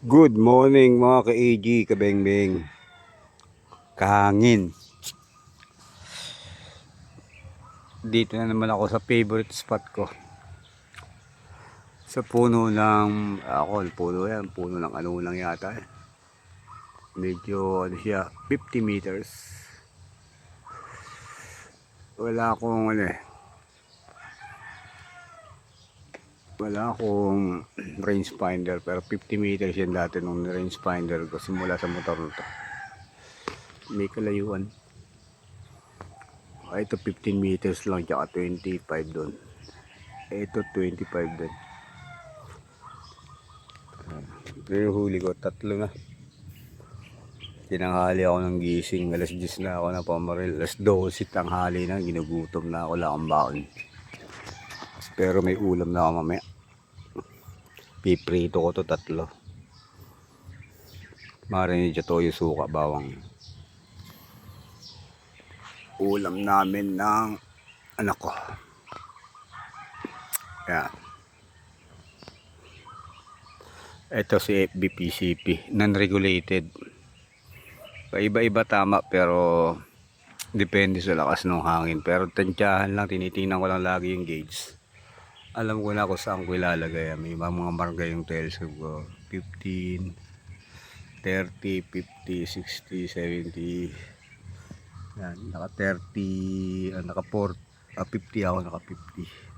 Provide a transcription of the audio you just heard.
Good morning mga ka-AG, kabengbeng. Kahangin. Dito na naman ako sa favorite spot ko. Sa puno ng, ako, puno yan, puno ng ano lang yata eh. Medyo, ano siya, 50 meters. Wala akong, ano eh, wala akong range finder pero 50 meters yan dati nung range finder ko simula sa motor na to. May kalayuan. Ah, ito 15 meters lang tsaka 25 doon ito 25 din pero huli ko tatlo na. Tinanghali ako ng gising. Alas 10 na ako na pamaril alas 12 tanghali na ginugutom na ako. Lang ang baon pero may ulam na ako mamaya. Piprito ko to tatlo. Marinid siya toyo suka bawang. Ulam namin ng anak ko. Yan. Ito si FBPCP, non-regulated. Paiba-iba tama pero depende sa lakas ng hangin. Pero tansyahan lang, tinitingnan ko lang lagi yung gauge alam ko na kung saan ko ilalagay. May mga marga yung telescope ko. 15, 30, 50, 60, 70. Yan, naka 30, ah, naka 40, ah, 50 ako, naka 50.